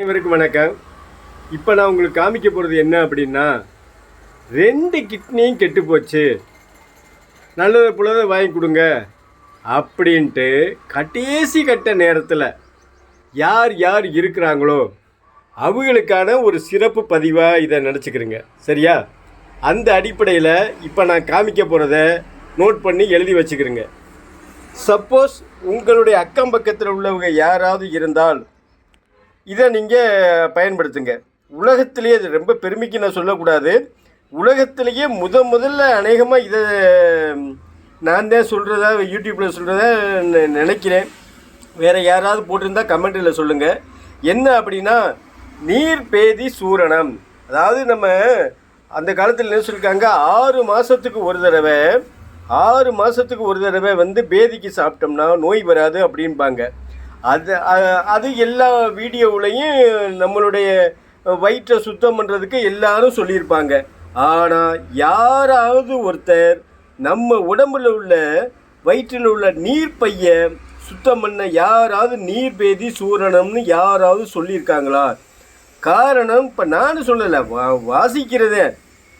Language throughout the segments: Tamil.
அனைவருக்கும் வணக்கம். இப்போ நான் உங்களுக்கு காமிக்க போகிறது என்ன அப்படின்னா ரெண்டு கிட்னியும் கெட்டு போச்சு. நல்லதை புள்ளதை வாங்கி கொடுங்க அப்படின்ட்டு கடைசி கட்ட நேரத்தில் யார் யார் இருக்கிறாங்களோ அவங்களுக்கான ஒரு சிறப்பு பதிவாக இதை நினச்சிக்கிறேங்க. சரியா? அந்த அடிப்படையில் இப்போ நான் காமிக்க போகிறத நோட் பண்ணி எழுதி வச்சுக்கிறேங்க. சப்போஸ் உங்களுடைய அக்கம் பக்கத்தில் உள்ளவங்க யாராவது இருந்தால் இதை நீங்கள் பயன்படுத்துங்க. உலகத்திலேயே இது ரொம்ப பெருமைக்கு நான் சொல்லக்கூடாது. உலகத்திலேயே முத முதல்ல அநேகமாக இதை நான் தான் சொல்கிறதா யூடியூப்பில் சொல்கிறதா நினைக்கிறேன். வேறு யாராவது போட்டிருந்தா கமெண்ட்டில் சொல்லுங்கள் என்ன அப்படின்னா நீர் பேதி சூரணம். அதாவது நம்ம அந்த காலத்தில் என்ன சொல்லியிருக்காங்க ஆறு மாதத்துக்கு ஒரு தடவை ஆறு மாதத்துக்கு ஒரு தடவை வந்து பேதிக்கு சாப்பிட்டோம்னா நோய் வராது அப்படின்பாங்க அது அது எல்லா வீடியோவுலையும் நம்மளுடைய வயிற்றை சுத்தம் பண்ணுறதுக்கு எல்லாரும் சொல்லியிருப்பாங்க. ஆனால் யாராவது ஒருத்தர் நம்ம உடம்புல உள்ள வயிற்றில் உள்ள நீர் பைய சுத்தம் பண்ண யாராவது நீர் பேதி சூரணம்னு யாராவது சொல்லியிருக்காங்களா? காரணம் இப்போ நான் சொல்லலை வா வாசிக்கிறதே.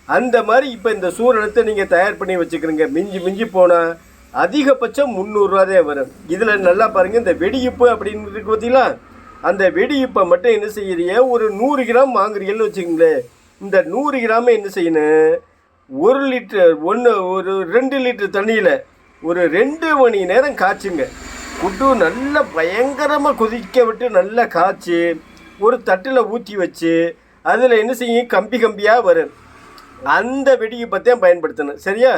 அந்த மாதிரி இப்போ இந்த சூரணத்தை நீங்கள் தயார் பண்ணி வச்சுக்கிறீங்க. மிஞ்சி மிஞ்சி போனால் அதிகபட்சம் முந்நூறுரூவாதே வரும். இதில் நல்லா பாருங்கள் இந்த வெடியுப்பு அப்படின்னு இருக்கு பார்த்தீங்களா? அந்த வெடியுப்பை மட்டும் என்ன செய்கிறீங்க ஒரு நூறு கிராம் வாங்குறீங்கன்னு வச்சுக்கோங்களேன். இந்த நூறு கிராமை என்ன செய்யணும் ஒரு லிட்டர் ஒன்று ஒரு ரெண்டு லிட்டர் தண்ணியில் ஒரு ரெண்டு மணி நேரம் காய்ச்சுங்க. குட்டு நல்லா பயங்கரமாக கொதிக்க விட்டு நல்லா காய்ச்சி ஒரு தட்டில் ஊற்றி வச்சு அதில் என்ன செய்யும்? கம்பி கம்பியாக வரும். அந்த வெடியை பற்றியும் பயன்படுத்தணும். சரியா?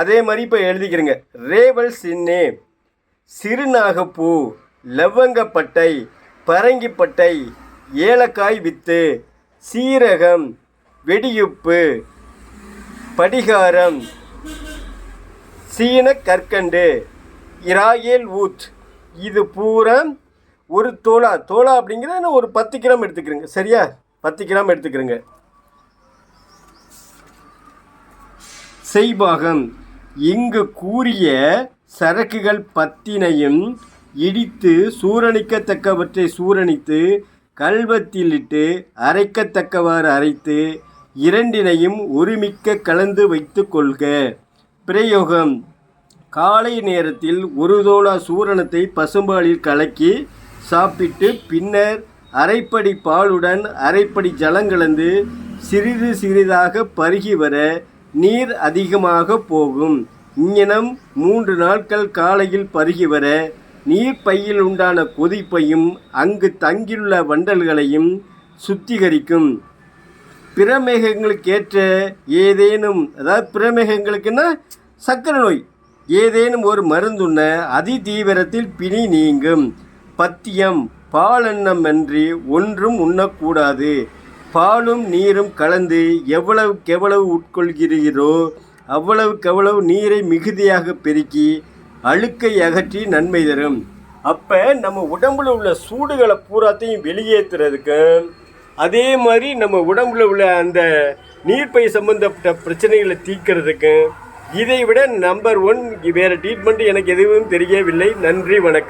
அதே மாதிரி இப்போ எழுதிக்கிறேங்க. ரேவல் சின்னே சிறுநாகப்பூ லவங்கப்பட்டை பரங்கிப்பட்டை ஏலக்காய் வித்து சீரகம் வெடியுப்பு படிகாரம் சீன கற்கண்டு இராயேல் ஊத். இது பூரா ஒரு தோலா. தோலா அப்படிங்கிறத ஒரு பத்து கிராம் எடுத்துக்கிறேங்க. சரியா? பத்து கிராம் எடுத்துக்கிறேங்க. செய்பாகம் இங்கு கூறிய சரக்குகள் பத்தினையும் இடித்து சூரணிக்கத்தக்கவற்றை சூரணித்து கல்வத்திலிட்டு அரைக்கத்தக்கவாறு அரைத்து இரண்டினையும் ஒருமிக்க கலந்து வைத்து கொள்க. பிரயோகம். காலை நேரத்தில் ஒரு தோளா சூரணத்தை பசும்பாலில் கலக்கி சாப்பிட்டு பின்னர் அரைப்படி பாலுடன் அரைப்படி ஜலம் கலந்து சிறிது சிறிதாக பருகி வர நீர் அதிகமாக போகும். இங்ஙனம் மூன்று நாட்கள் காலையில் பருகி வர நீர் பையில் உண்டான கொதிப்பையும் அங்கு தங்கியுள்ள வண்டல்களையும் சுத்திகரிக்கும். பிரமேகங்களுக்கேற்ற ஏதேனும் அதாவது பிரமேகங்களுக்குன்னா சக்கரை நோய் ஏதேனும் ஒரு மருந்துண்ண அதி தீவிரத்தில் பிணி நீங்கும். பத்தியம் பாலெண்ணம் அன்றி ஒன்றும் உண்ணக்கூடாது. பாலும் நீரும் கலந்து எவ்வளவுக்கு எவ்வளவு உட்கொள்கிறீரோ அவ்வளவுக்கு எவ்வளவு நீரை மிகுதியாக பெருக்கி அழுக்கை அகற்றி நன்மை தரும். அப்போ நம்ம உடம்புல உள்ள சூடுகளை பூராத்தையும் வெளியேற்றுறதுக்கு அதே மாதிரி நம்ம உடம்புல உள்ள அந்த நீர்ப்பை சம்பந்தப்பட்ட பிரச்சனைகளை தீர்க்கிறதுக்கு இதை விட நம்பர் ஒன் வேறு ட்ரீட்மெண்ட் எனக்கு எதுவும் தெரியவில்லை. நன்றி வணக்கம்.